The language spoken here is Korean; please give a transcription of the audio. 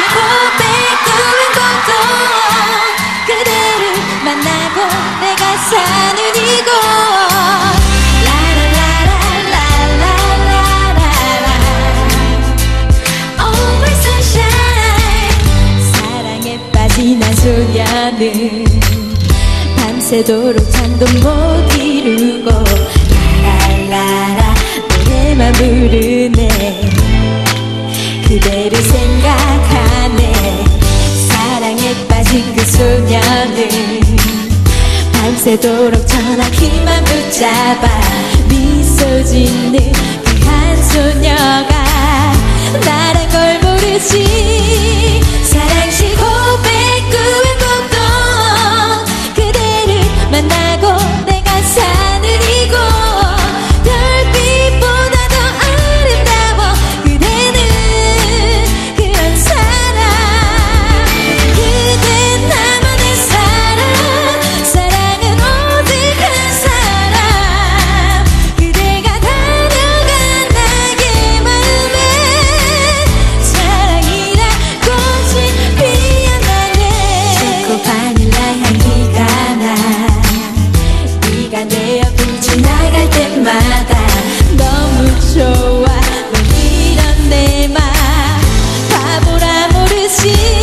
고백하는 것도 그대를 만나고 내가 사는 이곳. 한 소녀는 밤새도록 잠도 못 이루고 라라라 밤새도록 전화기만 붙잡아 미소 짓는 그 한 소녀가 see.